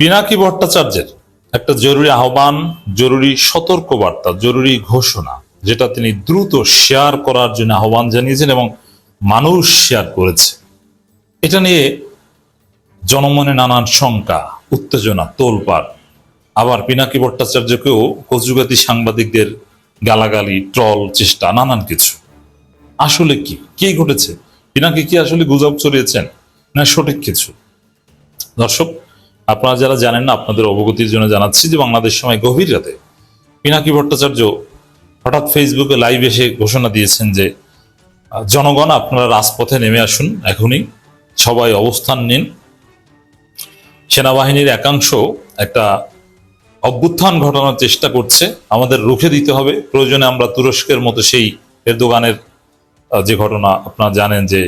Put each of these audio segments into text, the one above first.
পিনাকি ভট্টাচার্যের একটা জরুরি আহ্বান, জরুরি সতর্ক বার্তা জরুরি ঘোষণা, যেটা তিনি দ্রুত শেয়ার করার জন্য আহ্বান জানিয়েছেন এবং মানুষ শেয়ার করেছে। এটা নিয়ে জনমনে নানান শঙ্কা, উত্তেজনা, তোলপাড়। আবার পিনাকি ভট্টাচার্যকেও কচুগাতি সাংবাদিকদের গালাগালি ট্রল চেষ্টা, নানান কিছু। আসলে কি? কি ঘটেছে? পিনাকি কি আসলে গুজব ছড়িয়েছেন? না সঠিক কিছু? দর্শক আপনারা যারা জানেন না, আপনাদের অবগতির জন্য জানাচ্ছি যে বাংলাদেশ সময় গভীর রাতে পিনাকি ভট্টাচার্য হঠাৎ ফেসবুকে লাইভ এসে ঘোষণা দিয়েছেন যে জনগণ আপনারা রাজপথে নেমে আসুন এখনই, সবাই অবস্থান নিন। সেনাবাহিনীর একাংশ একটা অভ্যুত্থান ঘটানোর চেষ্টা করছে, আমাদের রুখে দিতে হবে। প্রয়োজনে আমরা তুরস্কের মতো সেই এরদোগানের যে ঘটনা আপনারা জানেন যে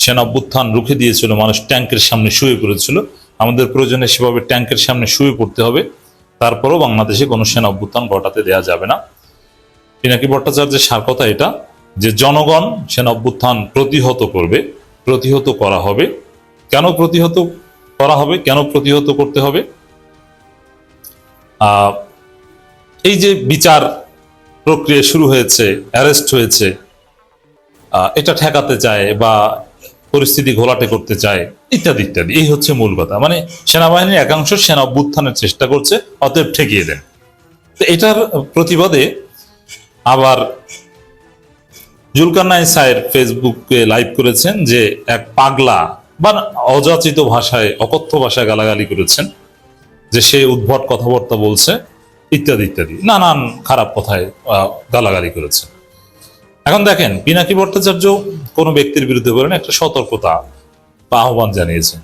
সেনা অভ্যুত্থান রুখে দিয়েছিল, মানুষ ট্যাঙ্কের সামনে শুয়ে পড়েছিল। আমাদের প্রয়োজনে সেভাবে ট্যাঙ্কের সামনে শুয়ে পড়তে হবে। তারপরও বাংলাদেশে কোনো সেনা অভ্যুত্থান ঘটাতে দেয়া যাবে না। পিনাকি ভট্টাচার্যের সার কথা এটা যে জনগণ সেনা অভ্যুত্থান প্রতিহত করবে, প্রতিহত করা হবে। কেন প্রতিহত করা হবে? কেন প্রতিহত করতে হবে? এই যে বিচার প্রক্রিয়া শুরু হয়েছে, অ্যারেস্ট হয়েছে এটা ঠেকাতে চায় বা পরিস্থিতি ঘোলাটে করতে চায়, ইত্যাদি ইত্যাদি। এই হচ্ছে মূল কথা। মানে সেনাবাহিনীর একাংশ সেনা অভ্যুত্থানের চেষ্টা করছে, অতএব ঠেকিয়ে দেন। এটার প্রতিবাদে আবার জুলকারনাই সাহের ফেসবুকে লাইভ করেছেন যে এক পাগলা বা অযাচিত ভাষায়, অকথ্য ভাষায় গালাগালি করেছেন যে সে উদ্ভট কথাবার্তা বলছে, ইত্যাদি ইত্যাদি। নানান খারাপ কথায় গালাগালি করেছে। এখন দেখেন, পিনাকি ভট্টাচার্য কোনো ব্যক্তির বিরুদ্ধে করেন একটা সতর্কতা বা আহ্বান জানিয়েছেন।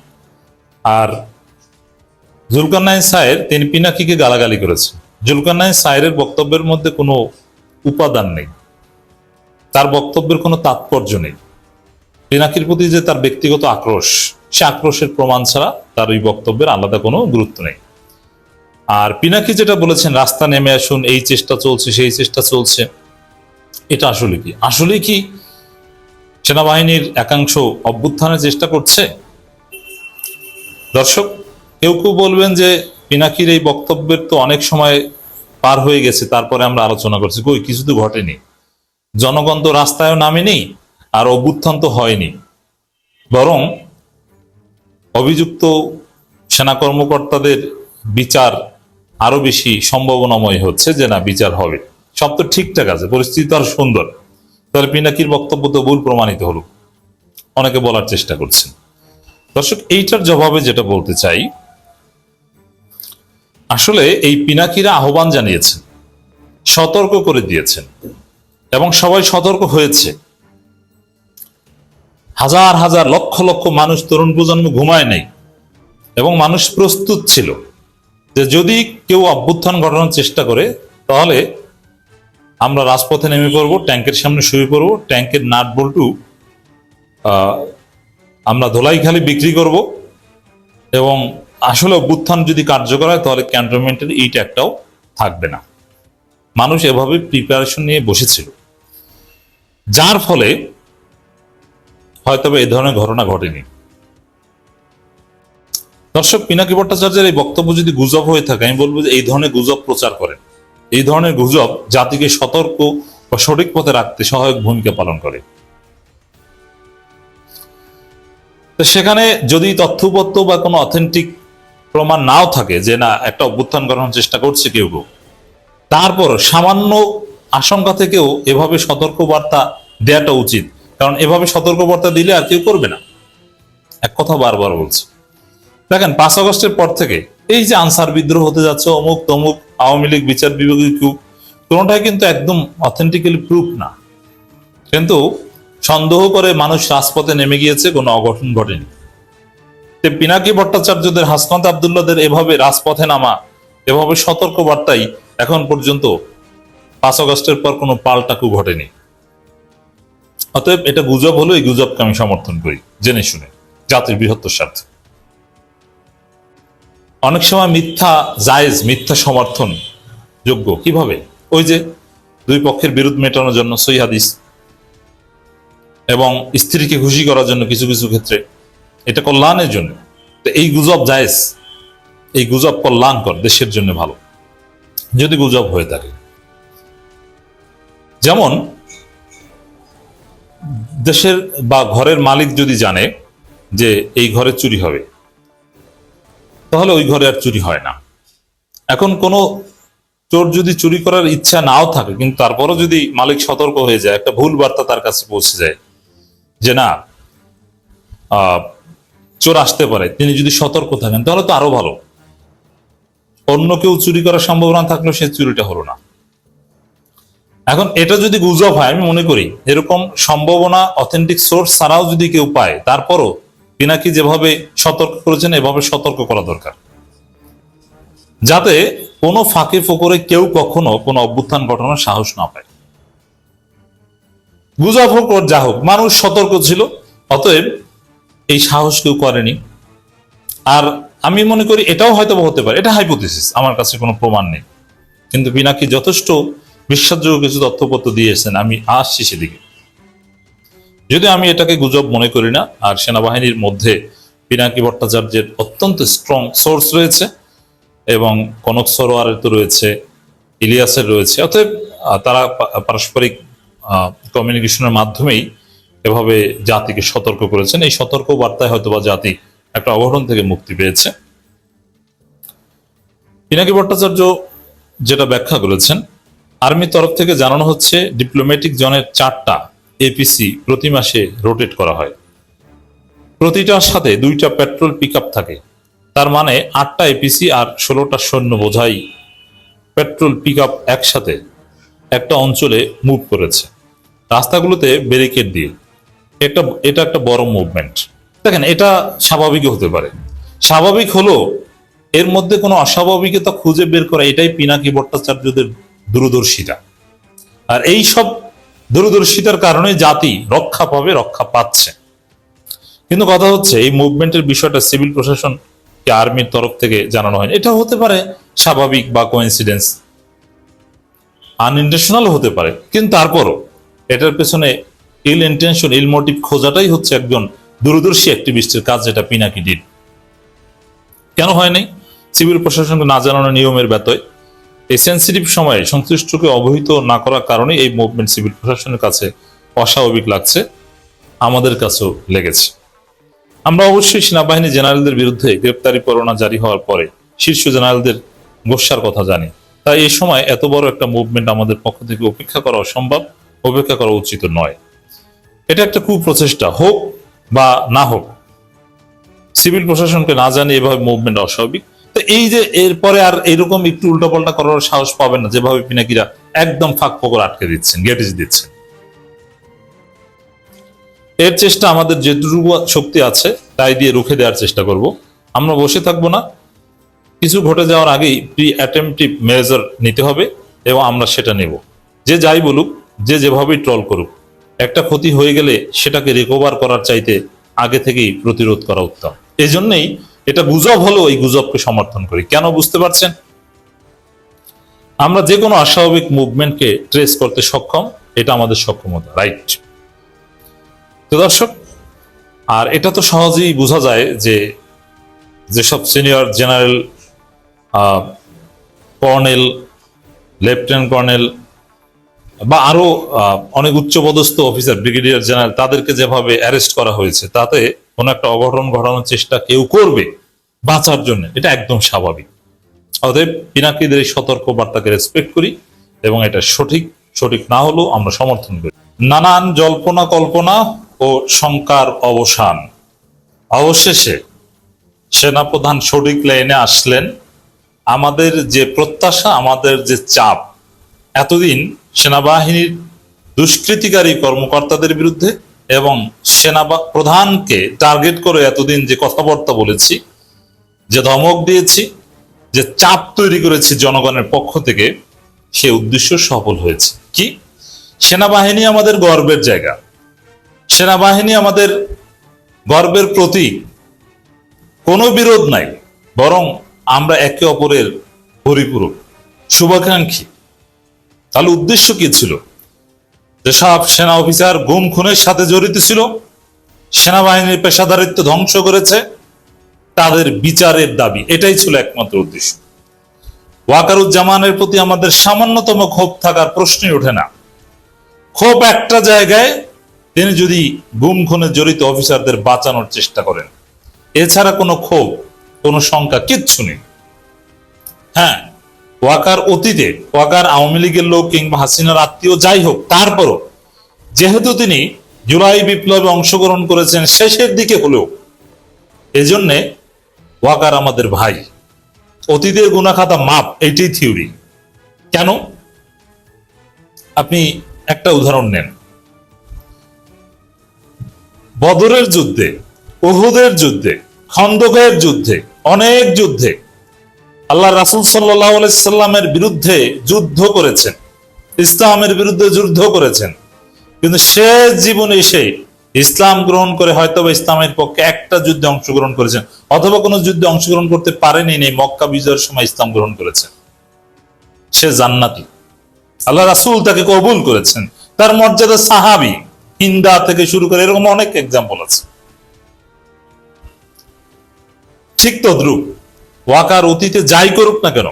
আর জুলকারনাইন সায়ের, তিনি পিনাকিকে গালাগালি করেছেন। জুলকারনাইন সায়ের বক্তব্যের মধ্যে কোনো উপাদান নেই। তার বক্তব্যের কোনো তাৎপর্য নেই। পিনাকির প্রতি যে তার ব্যক্তিগত আক্রোশ, সে আক্রোশের প্রমাণ ছাড়া তার ওই বক্তব্যের আলাদা কোনো গুরুত্ব নেই। আর পিনাকি যেটা বলেছেন, রাস্তা নেমে আসুন, এই চেষ্টা চলছে, সেই চেষ্টা চলছে এটা আসলে কি? আসলে কি সেনাবাহিনীর একাংশ অভ্যুত্থানের চেষ্টা করছে? দর্শক, কেউ কেউ বলবেন যে পিনাকির এই বক্তব্যের তো অনেক সময় পার হয়ে গেছে, তারপরে আমরা আলোচনা করছি। কই, কিছু তো ঘটেনি। জনগণ তো রাস্তায়ও নামেনি আর অভ্যুত্থান তো হয়নি। বরং অভিযুক্ত সেনা কর্মকর্তাদের বিচার আরও বেশি সম্ভাবনাময় হচ্ছে যে না বিচার হবে। সব তো ঠিকঠাক আছে, পরিস্থিতি আরও সুন্দর। তাহলে পিনাকির বক্তব্য তো ভুল প্রমাণিত হলো। অনেকে বলার চেষ্টা করছেন। দর্শক, এইটার জবাবে যেটা বলতে চাই, আসলে এই পিনাকিরা আহ্বান জানিয়েছেন, সতর্ক করে দিয়েছেন, এবং সবাই সতর্ক হয়েছে। হাজার হাজার লক্ষ লক্ষ মানুষ তরুণ প্রজন্ম ঘুমায় নেই, এবং মানুষ প্রস্তুত ছিল যে যদি কেউ অভ্যুত্থান ঘটানোর চেষ্টা করে, তাহলে আমরা রাজপথে নেমে পড়ব, ট্যাঙ্কের সামনে শুয়ে পড়ব, ট্যাঙ্কের নাট বল্টু আমরা ধোলাইখালি বিক্রি করব এবং আসলে অভ্যুত্থান যদি কার্যকর হয়, তাহলে ক্যান্টনমেন্টের ইট একটাও থাকবে না। মানুষ এভাবে প্রিপারেশন নিয়ে বসেছিল। যার ফলে হয়তো এই ধরনের ঘটনা ঘটেনি। দর্শক, পিনাকি ভট্টাচার্যের এই বক্তব্য যদি গুজব হয়ে থাকে, আমি বলব যে এই ধরনের গুজব প্রচার করেন। এই ধরনের গুজব জাতিকে সতর্ক বা সঠিক পথে রাখতে সহায়ক ভূমিকা পালন করে। সেখানে যদি তথ্যপত্র বা কোনো অথেন্টিক প্রমাণ নাও থাকে যে না, একটা অভ্যুত্থান করানোর চেষ্টা করছে কেউ কেউ, তারপর সামান্য আশঙ্কা থেকেও এভাবে সতর্কবার্তা দেওয়াটা উচিত। কারণ এভাবে সতর্কবার্তা দিলে আর কেউ করবে না। এক কথা বারবার বলছে। দেখেন, পাঁচ আগস্টের পর থেকে এই যে আনসার বিদ্রোহ হতে যাচ্ছে অমুক তমুক, আওয়ামী লীগ, বিচার বিভাগীয় কিউ কোনোটাই কিন্তু একদম অথেন্টিক্যালি প্রুফ না। কিন্তু সন্দেহ করে মানুষ রাজপথে নেমে গিয়েছে, কোনো অঘটন ঘটেনি। পিনাকি ভট্টাচার্যদের হাসনাত আবদুল্লাদের এভাবে রাজপথে নামা, এভাবে সতর্ক বার্তাই এখন পর্যন্ত পাঁচ আগস্টের পর কোনো পাল্টাকু ঘটেনি। অতএব এটা গুজব হলো, এই গুজবকে আমি সমর্থন করি, জেনে শুনে, জাতির বৃহত্তর স্বার্থে। অনেক সময় মিথ্যা জায়েজ, মিথ্যা সমর্থন যোগ্য। কীভাবে? ওই যে দুই পক্ষের বিরোধ মেটানোর জন্য সই হাদিস এবং স্ত্রীকে খুশি করার জন্য কিছু কিছু ক্ষেত্রে এটা কল্যাণের জন্য। তো এই গুজব জায়েজ, এই গুজব কল্যাণকর, দেশের জন্য ভালো। যদি গুজব হয়ে থাকে। যেমন দেশের বা ঘরের মালিক যদি জানে যে এই ঘরে চুরি হবে তাহলে ওই ঘরে আর চুরি হয় না। এখন কোনো চোর যদি চুরি করার ইচ্ছা নাও থাকে, কিন্তু তারপরও যদি মালিক সতর্ক হয়ে যায়, একটা ভুল বার্তা তার কাছে পৌঁছে যায়, যে না চোর আসতে পারে, তিনি যদি সতর্ক থাকেন, তাহলে তো আরও ভালো। অন্য কেউ চুরি করার সম্ভাবনা থাকলেও সে চুরিটা হলো না। এখন এটা যদি গুজব হয়, আমি মনে করি, এরকম সম্ভাবনা অথেন্টিক সোর্স ছাড়াও যদি কেউ পায়, তারপরও পিনাকি যেভাবে সতর্ক করেছেন, এভাবে সতর্ক করা দরকার। যাতে কোনো ফাঁকে ফোকরে কেউ কখনো কোনো অভ্যুত্থান ঘটানোর সাহস না পায়। গুজব হোক যা হোক, মানুষ সতর্ক ছিল, অতএব এই সাহস কেউ করেনি। আর আমি মনে করি এটাও হয়তো হতে পারে, এটা হাইপোথিসিস আমার কাছে কোনো প্রমাণ নেই। কিন্তু পিনাকি যথেষ্ট বিশ্বাসযোগ্য কিছু তথ্যপত্র দিয়েছেন, আমি আসছি সেদিকে। যদি আমি এটাকে গুজব মনে করি না, আর সেনাবাহিনীর মধ্যে পিনাকি ভট্টাচার্যের অত্যন্ত স্ট্রং সোর্স রয়েছে এবং কনক সরোয়ারের তো রয়েছে, ইলিয়াসের রয়েছে। অতএব তারা পারস্পরিক কমিউনিকেশনের মাধ্যমেই এভাবে জাতিকে সতর্ক করেছেন। এই সতর্ক বার্তায় হয়তোবা জাতি একটা অঘটন থেকে মুক্তি পেয়েছে। পিনাকি ভট্টাচার্য যেটা ব্যাখ্যা করেছেন, আর্মির তরফ থেকে জানানো হচ্ছে ডিপ্লোম্যাটিক জনের চারটা এপিসি প্রতি মাসে রোটেট করা হয়। প্রতিটার সাথে দুইটা পেট্রোল পিক থাকে। তার মানে আটটা এপিসি আর ষোলোটা সৈন্য বোঝাই পেট্রোল পিক একসাথে একটা অঞ্চলে মুভ করেছে। রাস্তাগুলোতে ব্যারিকেড দিয়ে। একটা, এটা একটা বড় মুভমেন্ট দেখেন, এটা স্বাভাবিক হতে পারে। স্বাভাবিক হলো এর মধ্যে কোনো অস্বাভাবিকতা খুঁজে বের করা, এটাই পিনাকি ভট্টাচার্যদের দূরদর্শিতা। আর এই সব দূরদর্শিতার কারণে জাতি রক্ষা পাবে, রক্ষা পাচ্ছে। কিন্তু কথা হচ্ছে, এই মুভমেন্টের বিষয়টা সিভিল প্রশাসন আর্মির তরফ থেকে জানানো হয়নি। এটা হতে পারে স্বাভাবিক বা কোইন্সিডেন্স আনইন্টেনশনাল হতে পারে। কিন্তু তারপরও, এটার পেছনে ইল ইন্টেনশন ইল মোটিভ খোঁজাটাই হচ্ছে একজন দূরদর্শী অ্যাক্টিভিস্টের কাজ, যেটা পিনাকি ডিড কেন হয়নি? সিভিল প্রশাসনকে না জানানো নিয়মের ব্যতয়। এই সেন্সিটিভ সময়ে সংশ্লিষ্টকে অবহিত না করার কারণে এই মুভমেন্ট সিভিল প্রশাসনের কাছে অস্বাভাবিক লাগছে, আমাদের কাছেও লেগেছে। আমরা অবশ্যই সেনাবাহিনী জেনারেলদের বিরুদ্ধে গ্রেপ্তারি পরোয়ানা জারি হওয়ার পরে শীর্ষ জেনারেলদের গোসার কথা জানি। তাই এই সময় এত বড় একটা মুভমেন্ট আমাদের পক্ষ থেকে উপেক্ষা করা অসম্ভব, উপেক্ষা করা উচিত নয়। এটা একটা কুপ্রচেষ্টা, হোক বা না হোক। সিভিল প্রশাসনকে না জানিয়ে এভাবে মুভমেন্ট অস্বাভাবিক। তো এই যে এরপরে আর এরকম একটু উল্টাপাল্টা করার সাহস পাবেন না, যেভাবে পিনাকিরা একদম ফাঁক ফোকর আটকে দিচ্ছেন গেটিস দিচ্ছেন। এর চেষ্টা আমাদের যেটুকু শক্তি আছে, তাই দিয়ে রুখে দেওয়ার চেষ্টা করব। আমরা বসে থাকব না। কিছু ঘটে যাওয়ার আগেই প্রি অ্যাটেম্পটিভ মেজার নিতে হবে এবং আমরা সেটা নেব। যে যাই বলুক, যে যেভাবেই ট্রল করুক, একটা ক্ষতি হয়ে গেলে সেটাকে রিকভার করার চাইতে আগে থেকেই প্রতিরোধ করা উত্তম। এই জন্যই এটা গুজব হলেও এই গুজবকে সমর্থন করি। কেন বুঝতে পারছেন? আমরা যে কোনো অস্বাভাবিক মুভমেন্টকে ট্রেস করতে সক্ষম এটা আমাদের সক্ষমতা রাইট তো দর্শক আর এটা তো সহজেই বোঝা যায় যে যেসব senior general colonel lieutenant colonel বা আরও আহ, অনেক উচ্চপদস্থ অফিসার ব্রিগেডিয়ার জেনারেল তাদেরকে যেভাবে অ্যারেস্ট করা হয়েছে তাতে কোনো একটা অঘটন ঘটানোর চেষ্টা কেউ করবে বাঁচার জন্য। এটা একদম স্বাভাবিক। অতএব পিনাকিদের এই সতর্ক বার্তাকে রেসপেক্ট করি এবং এটা সঠিক সঠিক না হলেও আমরা সমর্থন করি। নানান জল্পনা কল্পনা ও শঙ্কার অবসান। অবশেষে সেনাপ্রধান সঠিক লাইনে আসলেন। আমাদের যে প্রত্যাশা, আমাদের যে চাপ, এতদিন সেনাবাহিনীর দুষ্কৃতিকারী কর্মকর্তাদের বিরুদ্ধে এবং সেনা প্রধানকে টার্গেট করে এতদিন যে কথাবার্তা বলেছি যে ধমক দিয়েছি, যে চাপ তৈরি করেছি জনগণের পক্ষ থেকে, সে উদ্দেশ্য সফল হয়েছে। কি? সেনাবাহিনী আমাদের গর্বের জায়গা। সেনাবাহিনী আমাদের গর্বের প্রতীক। কোনো বিরোধ নাই, বরং আমরা একে অপরের পরিপূরক, শুভাকাঙ্ক্ষী। তাহলে উদ্দেশ্য কি ছিল? যেসব সেনা অফিসার গুম খুনের সাথে জড়িত ছিল, সেনাবাহিনীর পেশাদারিত্ব ধ্বংস করেছে তাদের বিচারের দাবি। এটাই ছিল একমাত্র উদ্দেশ্য। ওয়াকারুজ্জামানের প্রতি আমাদের সামান্যতম ক্ষোভ থাকার প্রশ্নই ওঠে না। ক্ষোভ একটা জায়গায় তিনি যদি গুম খুনে জড়িত অফিসারদের বাঁচানোর চেষ্টা করেন, এছাড়া কোনো ক্ষোভ, কোনো শঙ্কা কিচ্ছু নেই। হ্যাঁ ওয়াকার অতীতে, ওয়াকার আওয়ামী লীগের লোক কিংবা হাসিনার আত্মীয় যাই হোক, তারপরও যেহেতু তিনি জুলাই বিপ্লবে অংশগ্রহণ করেছেন শেষের দিকে হলেও, এজন্যে ওয়াকার আমাদের ভাই। অতীতের গুণাখাতা মাপ এইটাই থিওরি কেন? আপনি একটা উদাহরণ নেন। বদরের যুদ্ধে, উহুদের যুদ্ধে, খন্দকের যুদ্ধে, অনেক যুদ্ধে আল্লাহ রাসুল সাল্লামের বিরুদ্ধে যুদ্ধ করেছেন। ইসলামের বিরুদ্ধে যুদ্ধ করেছেন। কিন্তু শেষ জীবনে এসে ইসলাম গ্রহণ করে হয়তো ইসলামের পক্ষে একটা যুদ্ধে অংশগ্রহণ করেছেন, অথবা কোনো যুদ্ধে অংশগ্রহণ করতে পারেনি নেই, মক্কা বিজয়ের সময় ইসলাম গ্রহণ করেছেন। সে জান্নাতি। আল্লাহ রাসুল তাকে কবুল করেছেন। তার মর্যাদা সাহাবি, হিন্দা থেকে শুরু করে এরকম অনেক এক্সাম্পল আছে। ঠিক তদ্রুপ, ওয়াকার অতীতে যাই করুক না কেন,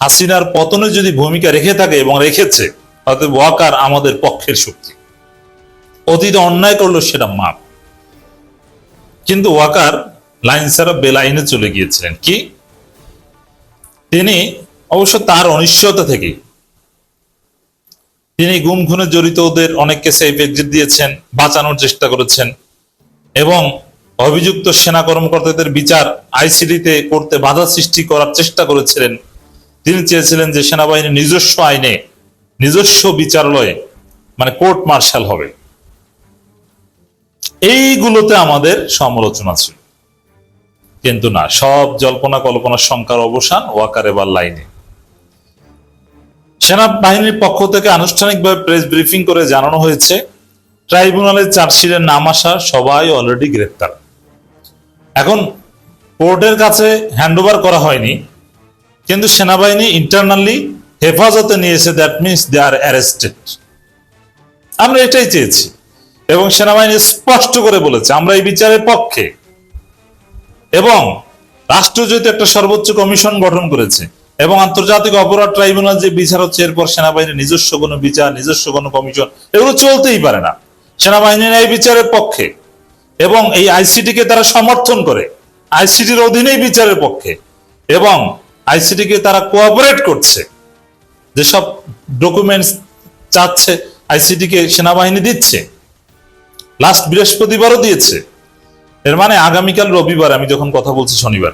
হাসিনার পতনে যদি ভূমিকা রেখে থাকে এবং রেখেছে অতএব ওয়াকার আমাদের পক্ষের শক্তি। অতীতে অন্যায় করল সেটা মাপ। কিন্তু ওয়াকার লাইন ছাড়া বেলাইনে চলে গিয়েছিলেন। কি? তিনি অবশ্য তার অনিশ্চয়তা থেকে। তিনি গুম খুনে জড়িত ওদের অনেককে সেফ এক্সিট দিয়েছেন, বাঁচানোর চেষ্টা করেছেন এবং অভিযুক্ত সেনা কর্মকর্তাদের বিচার আইসিডিতে করতে বাধা সৃষ্টি করার চেষ্টা করেছিলেন। তিনি চেয়েছিলেন যে সেনাবাহিনী নিজস্ব আইনে, নিজস্ব বিচারালয়ে মানে কোর্ট মার্শাল হবে। এইগুলোতে আমাদের সমালোচনা ছিল। কিন্তু না, সব জল্পনা কল্পনার সংখ্যার অবসান ওয়াকার এবার লাইনে। সেনাবাহিনীর পক্ষ থেকে আনুষ্ঠানিকভাবে প্রেস ব্রিফিং করে জানানো হয়েছে ট্রাইব্যুনালের চার্জশিটের নাম আসা সবাই অলরেডি গ্রেপ্তার। এখন কোর্টের কাছে হ্যান্ডওভার করা হয়নি, কিন্তু সেনাবাহিনী ইন্টারনালি হেফাজতে নিয়েছে that means they are arrested আমরা এটাই চেয়েছি। এবং সেনাবাহিনী স্পষ্ট করে বলেছে, আমরা এই বিচারের পক্ষে। এবং রাষ্ট্র যেহেতু একটা সর্বোচ্চ কমিশন গঠন করেছে এবং আন্তর্জাতিক অপরাধ ট্রাইব্যুনাল যে বিচার হচ্ছে, এরপর সেনাবাহিনীর নিজস্ব কোনো বিচার, নিজস্ব কোনো কমিশন, এগুলো চলতেই পারে না। সেনাবাহিনীর এই বিচারের পক্ষে এবং এই আইসিটিকে তারা সমর্থন করে। আইসিটির অধীনেই বিচারের পক্ষে এবং আইসিটিকে তারা কোঅপারেট করছে। যেসব ডকুমেন্টস চাচ্ছে আইসিটিকে সেনাবাহিনী দিচ্ছে। লাস্ট বৃহস্পতিবারও দিয়েছে। এর মানে আগামীকাল রবিবার, আমি যখন কথা বলছি শনিবার।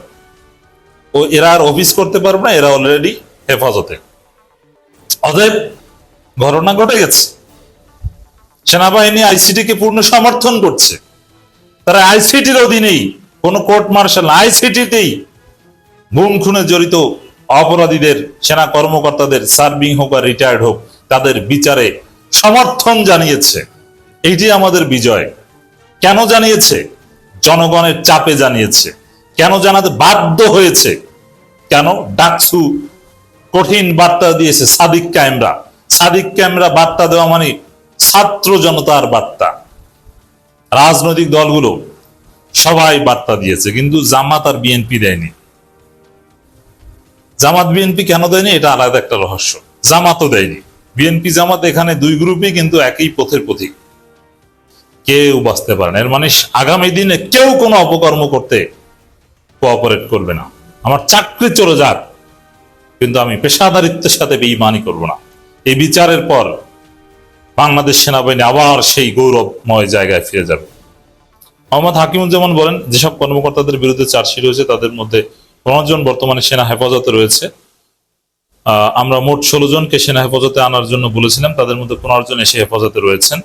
ও এরা আর অফিস করতে পারবে না, এরা অলরেডি হেফাজতে। অতএব ঘটনা ঘটে গেছে। সেনাবাহিনী আইসিটিকে পূর্ণ সমর্থন করছে। তারা আইসিটির অধীনেই, কোন কোর্ট মার্শাল আইসিটিতেই গুম খুনে জড়িত অপরাধীদের, সেনা কর্মকর্তাদের সার্ভিং হোক আর রিটায়ার্ড হোক, তাদের বিচারে সমর্থন জানিয়েছে। এইটি আমাদের বিজয়, কেন জানিয়েছে? জনগণের চাপে জানিয়েছে। কেন জানাতে বাধ্য হয়েছে? কেন ডাকসু কঠিন বার্তা দিয়েছে সাদিক ক্যামরা? সাদিক ক্যামেরা বার্তা দেওয়া মানে ছাত্র জনতার বার্তা। রাজনৈতিক দলগুলো সবাই বার্তা দিয়েছে, কিন্তু জামাত আর বিএনপি দেয়নি। জামাত, বিএনপি কেন দেয়নি? এটা আলাদা একটা রহস্য। জামাতও দেয়নি। বিএনপি, জামাত এখানে দুই গ্রুপই কিন্তু একই পথের পথিক কেউ বাঁচতে পারে না। এর মানে আগামী দিনে কেউ কোনো অপকর্ম করতে কোঅপারেট করবে না। আমার চাকরি চলে যাক, কিন্তু আমি পেশাদারিত্বের সাথে বেইমানি করব না। এই বিচারের পর বাংলাদেশ সেনাবাহিনী আবার সেই গৌরবময় জায়গায় ফিরে যাবে। মোহাম্মদ হাকিমুজ্জামান বলেন, যেসব কর্মকর্তাদের বিরুদ্ধে চার্জশিট হয়েছে, তাদের মধ্যে পনেরো জন বর্তমানে সেনা হেফাজতে রয়েছে। আমরা মোট ষোলো জনকে সেনা হেফাজতে আনার জন্য বলেছিলাম, তাদের মধ্যে পনেরো জন এসে হেফাজতে রয়েছেন।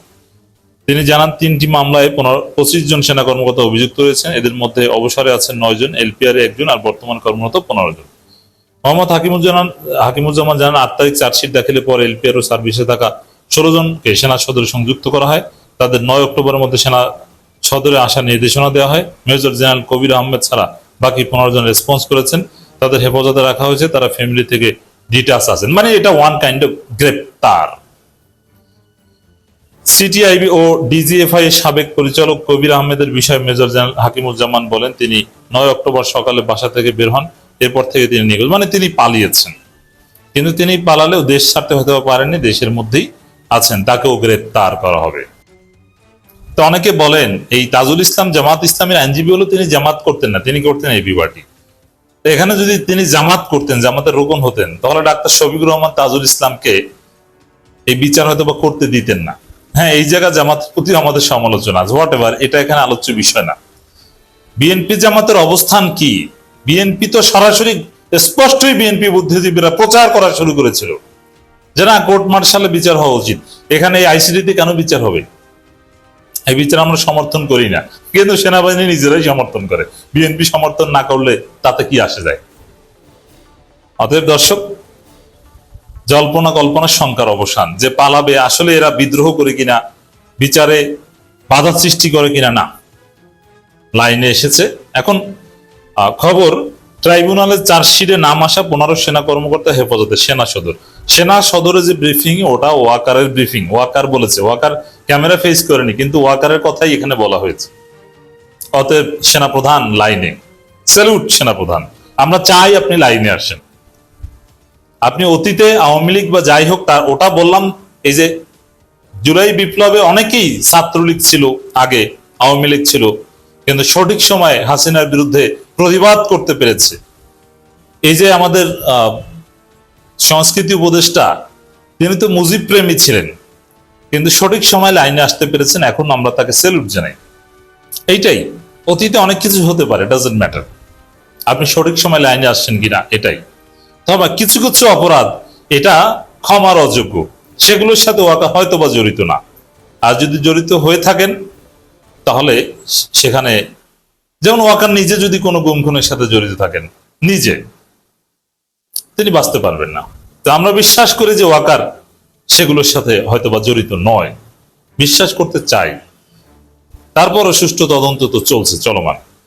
তিনি জানান, তিনটি মামলায় পনেরো পঁচিশ জন সেনা কর্মকর্তা অভিযুক্ত রয়েছেন। এদের মধ্যে অবসরে আছেন নয় জন, এলপিআর একজন, আর বর্তমান কর্মরত পনেরো জন। মোহাম্মদ হাকিমুজ্জামান হাকিমুজ্জামান জানান, আট তারিখ চার্জশিট দাখিলের পর এলপিআর ও সার্ভিসে থাকা ষোলো জনকে সেনা সদরে সংযুক্ত করা হয়। তাদের নয় অক্টোবরের মধ্যে সেনা সদরে আসার নির্দেশনা দেওয়া হয়। মেজর জেনারেল কবির আহমেদ ছাড়া বাকি পনেরো জন রেসপন্স করেছেন। তাদের হেফাজতে রাখা হয়েছে, তারা ফ্যামিলি থেকে ডিটাচ আছেন। মানে এটা ওয়ান কাইন্ড অফ গ্রেপ্তার। সিটিআইবি ও ডিজিএফআই এর সাবেক পরিচালক কবির আহমেদের বিষয়ে মেজর জেনারেল হাকিমুজ্জামান বলেন, তিনি নয় অক্টোবর সকালে বাসা থেকে বের হন, এরপর থেকে তিনি নিখোঁজ। মানে তিনি পালিয়েছেন। কিন্তু তিনি পালালেও দেশ ছাড়তে হতে পারেননি, দেশের মধ্যেই আছেন, তাকেও গ্রেপ্তার করা হবে। তো অনেকে বলেন, এই তাজুল ইসলাম জামাত ইসলামের আইনজীবী হলো তিনি জামাত করতেন না, তিনি করতেন এবি পার্টি তো এখানে যদি তিনি জামাত করতেন, জামাতের রোগন হতেন, তাহলে ডাক্তার শফিকুর রহমান তাজুল ইসলামকে এই বিচার হয়তো বা করতে দিতেন না। হ্যাঁ এই জায়গা জামাতের প্রতি আমাদের সমালোচনা হোয়াট এভার এটা এখানে আলোচ্য বিষয় না। বিএনপি জামাতের অবস্থান কি? বিএনপি তো সরাসরি স্পষ্টই বিএনপি বুদ্ধিজীবীরা প্রচার করা শুরু করেছিল। যে না, কোর্ট মার্শালে বিচার হওয়া উচিত। এখানে এই আইসিডিতে কেন বিচার হবে? এই বিচার আমরা সমর্থন করি না। কিন্তু সেনাবাহিনী নিজেরাই সমর্থন করে। বিএনপি সমর্থন না করলে তাতে কি আসে যায়? অতএব দর্শক জল্পনা কল্পনা শঙ্কার অবসান। যে পালাবে, আসলে এরা বিদ্রোহ করে কিনা, বিচারে বাধা সৃষ্টি করে কিনা, না। লাইনে এসেছে। এখন খবর, ট্রাইব্যুনালের চার্জশিটে নাম আসা পনেরো সেনা কর্মকর্তা হেফাজতে সেনা সদর। সেনা সদরে যে ব্রিফিং ওটা ওয়াকারের ব্রিফিং। ওয়াকার বলেছে, ওয়াকার ক্যামেরা ফেস করেনি, কিন্তু ওয়াকারের কথাই এখানে বলা হয়েছে। অতএব সেনাপ্রধান লাইনে। স্যালুট, সেনাপ্রধান। আমরা চাই আপনি লাইনে আসেন। আপনি অতীতে আওয়ামী লীগ বা যাই হোক তার, ওটা বললাম, এই যে জুলাই বিপ্লবে অনেকেই ছাত্রলীগ ছিল আগে, আওয়ামী লীগ ছিল, কিন্তু সঠিক সময়ে হাসিনার বিরুদ্ধে প্রতিবাদ করতে পেরেছে। এই যে আমাদের সংস্কৃতি উপদেষ্টা, তিনি তো মুজিব প্রেমী ছিলেন, কিন্তু সঠিক সময় লাইনে আসতে পেরেছেন, এখন আমরা তাকে সেলুট জানাই। এইটাই, অতীতে অনেক কিছু হতে পারে ডাজেন্ট ম্যাটার আপনি সঠিক সময় লাইনে আসছেন কিনা, এটাই। তবে কিছু কিছু অপরাধ এটা ক্ষমার অযোগ্য। সেগুলোর সাথে ওয়াকা হয়তো বা জড়িত না। আর যদি জড়িত হয়ে থাকেন, তাহলে সেখানে যেমন ওয়াকার নিজে যদি কোনো গুমখুনের সাথে জড়িত থাকেন, নিজে তিনি বাঁচতে পারবেন না। তো আমরা বিশ্বাস করি যে ওয়াকার সেগুলোর সাথে হয়তো বা জড়িত নয়। বিশ্বাস করতে চাই। তারপরও সুষ্ঠু তদন্ত তো চলছে, চলমান।